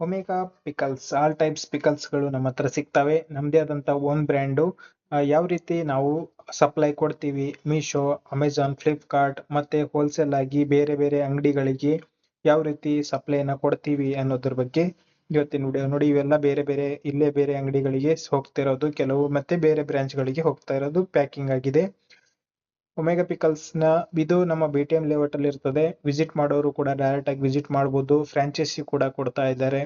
Omega pickles, all types ಪಿಕಲ್ಸ್ಗಳು ನಮ್ಮ ಹತ್ರ ಸಿಗ್ತವೆ. ನಮ್ಮದೇ ಆದಂಥ ಓನ್ ಬ್ರ್ಯಾಂಡು ಯಾವ ರೀತಿ ನಾವು ಸಪ್ಲೈ ಕೊಡ್ತೀವಿ? ಮೀಶೋ ಅಮೆಜಾನ್ ಫ್ಲಿಪ್ಕಾರ್ಟ್ ಮತ್ತು ಹೋಲ್ಸೇಲ್ ಆಗಿ ಬೇರೆ ಬೇರೆ ಅಂಗಡಿಗಳಿಗೆ ಯಾವ ರೀತಿ ಸಪ್ಲೈನ ಕೊಡ್ತೀವಿ ಅನ್ನೋದ್ರ ಬಗ್ಗೆ ಇವತ್ತಿನ ವಿಡಿಯೋ ನೋಡಿ. ಇವೆಲ್ಲ ಬೇರೆ ಬೇರೆ, ಇಲ್ಲೇ ಬೇರೆ ಅಂಗಡಿಗಳಿಗೆ ಹೋಗ್ತಿರೋದು. ಕೆಲವು ಮತ್ತೆ ಬೇರೆ ಬ್ರ್ಯಾಂಚ್ಗಳಿಗೆ ಹೋಗ್ತಾ ಇರೋದು ಪ್ಯಾಕಿಂಗ್ ಆಗಿದೆ. ಒಮೆಗಾ ಪಿಕಲ್ಸ್ನ ಇದು ನಮ್ಮ ಬಿ ಟಿ ಎಂ ಲೇಔಟ್ ಅಲ್ಲಿ ಇರ್ತದೆ. ವಿಸಿಟ್ ಮಾಡೋರು ಕೂಡ ಡೈರೆಕ್ಟ್ ಆಗಿ ವಿಸಿಟ್ ಮಾಡಬಹುದು ಫ್ರಾಂಚೈಸಿ ಕೂಡ ಕೊಡ್ತಾ ಇದ್ದಾರೆ.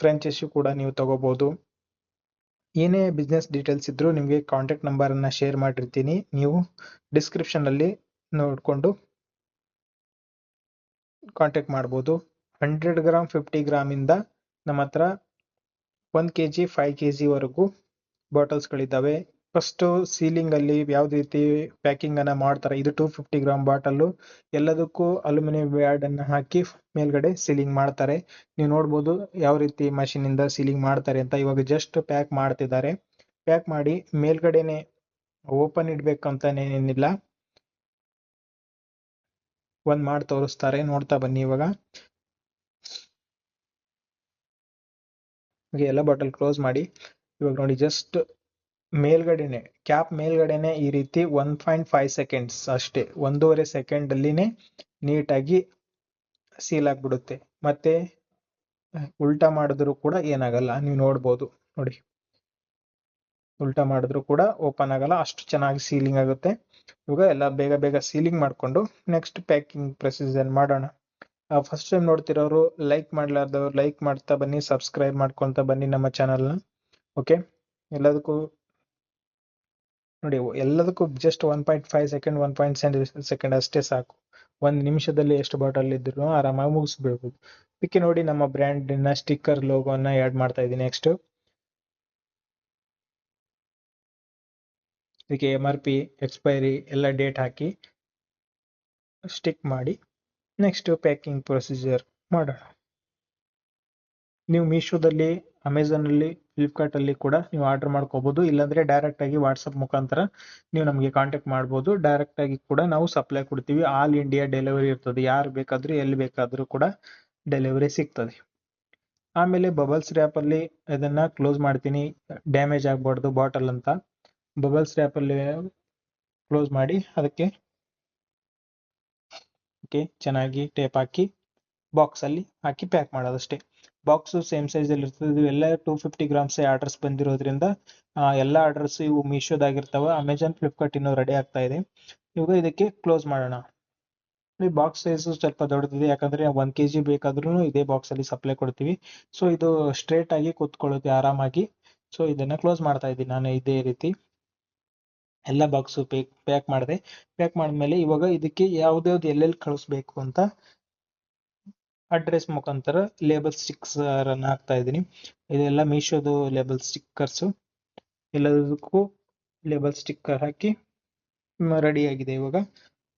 ಫ್ರಾಂಚೈಸಿ ಕೂಡ ನೀವು ತಗೋಬಹುದು ಏನೇ ಬಿಸ್ನೆಸ್ ಡೀಟೇಲ್ಸ್ ಇದ್ರೂ ನಿಮಗೆ ಕಾಂಟ್ಯಾಕ್ಟ್ ನಂಬರ್ ಅನ್ನ ಶೇರ್ ಮಾಡಿರ್ತೀನಿ. ನೀವು ಡಿಸ್ಕ್ರಿಪ್ಷನ್ ಅಲ್ಲಿ ನೋಡಿಕೊಂಡು ಕಾಂಟ್ಯಾಕ್ಟ್ ಮಾಡ್ಬೋದು. ಹಂಡ್ರೆಡ್ ಗ್ರಾಮ್ ಫಿಫ್ಟಿ ಗ್ರಾಮ್ ಇಂದ ನಮ್ಮ ಹತ್ರ one K G five K ವರೆಗೂ ಬಾಟಲ್ಸ್ಗಳಿದ್ದಾವೆ ಫಸ್ಟ್ ಸೀಲಿಂಗ್ ಅಲ್ಲಿ ಯಾವ ರೀತಿ ಪ್ಯಾಕಿಂಗ್ ಅನ್ನ ಮಾಡ್ತಾರೆ, ಇದು ಟೂ ಫಿಫ್ಟಿ ಗ್ರಾಮ್ ಬಾಟಲ್ ಎಲ್ಲದಕ್ಕೂ ಅಲ್ಯೂಮಿನಿಯಂ ಅನ್ನ ಹಾಕಿ ಮೇಲ್ಗಡೆ ಸೀಲಿಂಗ್ ಮಾಡ್ತಾರೆ. ನೀವು ನೋಡ್ಬೋದು ಯಾವ ರೀತಿ ಮಷಿನ್ ಇಂದ ಸೀಲಿಂಗ್ ಮಾಡ್ತಾರೆ ಅಂತ ಇವಾಗ ಜಸ್ಟ್ ಪ್ಯಾಕ್ ಮಾಡ್ತಿದ್ದಾರೆ. ಪ್ಯಾಕ್ ಮಾಡಿ ಮೇಲ್ಗಡೆನೆ ಓಪನ್ ಇಡ್ಬೇಕಂತನೇನಿಲ್ಲ ಒಂದ್ ಮಾಡಿ ತೋರಿಸ್ತಾರೆ, ನೋಡ್ತಾ ಬನ್ನಿ ಇವಾಗ. ಎಲ್ಲ ಬಾಟಲ್ ಕ್ಲೋಸ್ ಮಾಡಿ. ಇವಾಗ ನೋಡಿ ಜಸ್ಟ್ ಮೇಲ್ಗಡೆನೆ, ಕ್ಯಾಪ್ ಮೇಲ್ಗಡೆನೆ ಈ ರೀತಿ ಒನ್ ಪಾಯಿಂಟ್ ಫೈವ್ ಸೆಕೆಂಡ್ಸ್ ಅಷ್ಟೇ. ಒಂದೂವರೆ ಸೆಕೆಂಡ್ ಅಲ್ಲಿನೇ ನೀಟಾಗಿ ಸೀಲ್ ಆಗ್ಬಿಡುತ್ತೆ. ಮತ್ತೆ ಉಲ್ಟಾ ಮಾಡಿದ್ರು ಕೂಡ ಏನಾಗಲ್ಲ. ನೀವು ನೋಡ್ಬೋದು. ನೋಡಿ. ಉಲ್ಟಾ ಮಾಡಿದ್ರು ಕೂಡ ಓಪನ್ ಆಗಲ್ಲ. ಅಷ್ಟು ಚೆನ್ನಾಗಿ ಸೀಲಿಂಗ್ ಆಗುತ್ತೆ. ಇವಾಗ ಎಲ್ಲ ಬೇಗ ಬೇಗ ಸೀಲಿಂಗ್ ಮಾಡಿಕೊಂಡು ನೆಕ್ಸ್ಟ್ ಪ್ಯಾಕಿಂಗ್ ಪ್ರೊಸೀಜರ್ ಮಾಡೋಣ. ಫಸ್ಟ್ ಟೈಮ್ ನೋಡ್ತಿರೋರು ಲೈಕ್ ಮಾಡ್ಲಾರ್ದವ್ರು ಲೈಕ್ ಮಾಡ್ತಾ ಬನ್ನಿ ಸಬ್ಸ್ಕ್ರೈಬ್ ಮಾಡ್ಕೊಳ್ತಾ ಬನ್ನಿ ನಮ್ಮ ಚಾನಲ್ನ ಓಕೆ ಎಲ್ಲದಕ್ಕೂ ನೋಡಿ, ಎಲ್ಲದಕ್ಕೂ just one point five second one point second ಅಷ್ಟೇ ಸಾಕು. ಒಂದು ನಿಮಿಷದಲ್ಲಿ ಎಷ್ಟು ಬಾಟಲ್ ಇದ್ರು ಆರಾಮಾಗಿ ಮುಗಿಸ್ಬಿಡ್ಬೋದು. ಇದಕ್ಕೆ ನೋಡಿ ನಮ್ಮ ಬ್ರ್ಯಾಂಡಿನ ಸ್ಟಿಕ್ಕರ್ ಲೋಗೋನ ಆ್ಯಡ್ ಮಾಡ್ತಾ ಇದ್ದೀನಿ ನೆಕ್ಸ್ಟ್ ಇದಕ್ಕೆ ಎಂ ಆರ್ ಪಿ ಎಕ್ಸ್ಪೈರಿ ಎಲ್ಲ ಡೇಟ್ ಹಾಕಿ ಸ್ಟಿಕ್ ಮಾಡಿ ನೆಕ್ಸ್ಟ್ ಪ್ಯಾಕಿಂಗ್ ಪ್ರೊಸೀಜರ್ ಮಾಡೋಣ. ನೀವು ಮೀಶೋದಲ್ಲಿ ಅಮೆಝಾನಲ್ಲಿ ಫ್ಲಿಪ್ಕಾರ್ಟಲ್ಲಿ ಕೂಡ ನೀವು ಆರ್ಡರ್ ಮಾಡ್ಕೋಬಹುದು ಇಲ್ಲಾಂದ್ರೆ ಡೈರೆಕ್ಟ್ ಆಗಿ ವಾಟ್ಸಪ್ ಮುಖಾಂತರ ನೀವು ನಮಗೆ ಕಾಂಟ್ಯಾಕ್ಟ್ ಮಾಡಬಹುದು ಡೈರೆಕ್ಟ್ ಆಗಿ ಕೂಡ ನಾವು ಸಪ್ಲೈ ಕೊಡ್ತೀವಿ. ಆಲ್ ಇಂಡಿಯಾ ಡೆಲಿವರಿ ಇರ್ತದೆ. ಯಾರು ಬೇಕಾದ್ರೂ, ಎಲ್ಲಿ ಬೇಕಾದ್ರೂ ಕೂಡ ಡೆಲಿವರಿ ಸಿಗ್ತದೆ. ಆಮೇಲೆ ಬಬಲ್ಸ್ ರ್ಯಾಪ್ ಅಲ್ಲಿ ಇದನ್ನ ಕ್ಲೋಸ್ ಮಾಡ್ತೀನಿ. ಡ್ಯಾಮೇಜ್ ಆಗ್ಬಾರ್ದು ಬಾಟಲ್ ಅಂತ. ಬಬಲ್ಸ್ ರ್ಯಾಪ್ ಅಲ್ಲಿ ಕ್ಲೋಸ್ ಮಾಡಿ ಅದಕ್ಕೆ, ಓಕೆ, ಚೆನ್ನಾಗಿ ಟೇಪ್ ಹಾಕಿ ಬಾಕ್ಸ್ ಅಲ್ಲಿ ಹಾಕಿ ಪ್ಯಾಕ್ ಮಾಡೋದಷ್ಟೇ. ಬಾಕ್ಸ್ ಸೇಮ್ ಸೈಜ್ ಅಲ್ಲಿ ಇರ್ತದೆ. ಇವೆಲ್ಲ ಟೂ ಫಿಫ್ಟಿ ಗ್ರಾಮ್ಸ್ ಆರ್ಡರ್ಸ್ ಬಂದಿರೋದ್ರಿಂದ ಎಲ್ಲ ಆರ್ಡರ್ಸ್ ಇವು ಮೀಶೋದಾಗಿರ್ತಾವ. ಅಮೆಜಾನ್ ಫ್ಲಿಪ್ಕಾರ್ಟ್ ಇನ್ನೂ ರೆಡಿ ಆಗ್ತಾ ಇದೆ. ಇವಾಗ ಇದಕ್ಕೆ ಕ್ಲೋಸ್ ಮಾಡೋಣ. ಈ ಬಾಕ್ಸ್ ಸೈಜ್ ಸ್ವಲ್ಪ ದೊಡ್ಡದಿದೆ. ಯಾಕಂದ್ರೆ ಒನ್ ಕೆ ಜಿ ಬೇಕಾದ್ರೂ ಇದೇ ಬಾಕ್ಸ್ ಅಲ್ಲಿ ಸಪ್ಲೈ ಕೊಡ್ತೀವಿ. ಸೊ ಇದು ಸ್ಟ್ರೇಟ್ ಆಗಿ ಕೂತ್ಕೊಳ್ಳುತ್ತೆ ಆರಾಮಾಗಿ ಸೊ ಇದನ್ನ ಕ್ಲೋಸ್ ಮಾಡ್ತಾ ಇದ್ದೀನಿ ನಾನು ಇದೇ ರೀತಿ. ಎಲ್ಲ ಬಾಕ್ಸು ಪ್ಯಾಕ್ ಪ್ಯಾಕ್ ಮಾಡಿದೆ. ಪ್ಯಾಕ್ ಮಾಡಿದ್ಮೇಲೆ ಇವಾಗ ಇದಕ್ಕೆ ಯಾವ್ದ್ಯಾವ್ದು ಎಲ್ಲೆಲ್ಲಿ ಕಳಿಸ್ಬೇಕು ಅಂತ ಅಡ್ರೆಸ್ ಮುಖಾಂತರ ಲೇಬಲ್ ಸ್ಟಿಕ್ಸ್ ರನ್ ಹಾಕ್ತಾ ಇದ್ದೀನಿ. ಇದೆಲ್ಲ ಮೀಶೋದು ಲೇಬಲ್ ಸ್ಟಿಕ್ಕರ್ಸ್ ಎಲ್ಲದಕ್ಕೂ ಲೇಬಲ್ ಸ್ಟಿಕ್ಕರ್ ಹಾಕಿ ರೆಡಿ ಆಗಿದೆ ಇವಾಗ.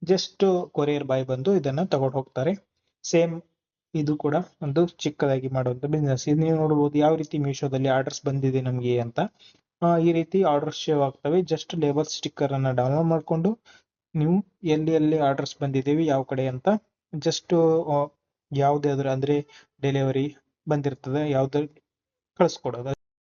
ಜಸ್ಟ್ ಕೊರಿಯರ್ ಬಾಯ್ ಬಂದು ಇದನ್ನ ತಗೊಂಡು ಹೋಗ್ತಾರೆ. ಸೇಮ್ ಇದು ಕೂಡ ಒಂದು ಚಿಕ್ಕದಾಗಿ ಮಾಡುವಂತ ಬಿಸ್ನೆಸ್ ಇದು ನೀವು ನೋಡಬಹುದು ಯಾವ ರೀತಿ ಮೀಶೋದಲ್ಲಿ ಆರ್ಡರ್ಸ್ ಬಂದಿದೆ ನಮಗೆ ಅಂತ. ಈ ರೀತಿ ಆರ್ಡರ್ ಶೇವ್ ಆಗ್ತವೆ. ಜಸ್ಟ್ ಲೇಬಲ್ ಸ್ಟಿಕ್ಕರ್ ಅನ್ನ ಡೌನ್ಲೋಡ್ ಮಾಡಿಕೊಂಡು, ನೀವು ಎಲ್ಲಿ ಎಲ್ಲಿ ಆರ್ಡರ್ಸ್ ಬಂದಿದ್ದೀವಿ ಯಾವ ಕಡೆ ಅಂತ ಜಸ್ಟ್ ಯಾವ್ದಾದ್ರು ಅಂದ್ರೆ ಡೆಲಿವರಿ ಬಂದಿರ್ತದೆ ಯಾವ್ದು ಕಳಿಸ್ಕೊಡೋದು.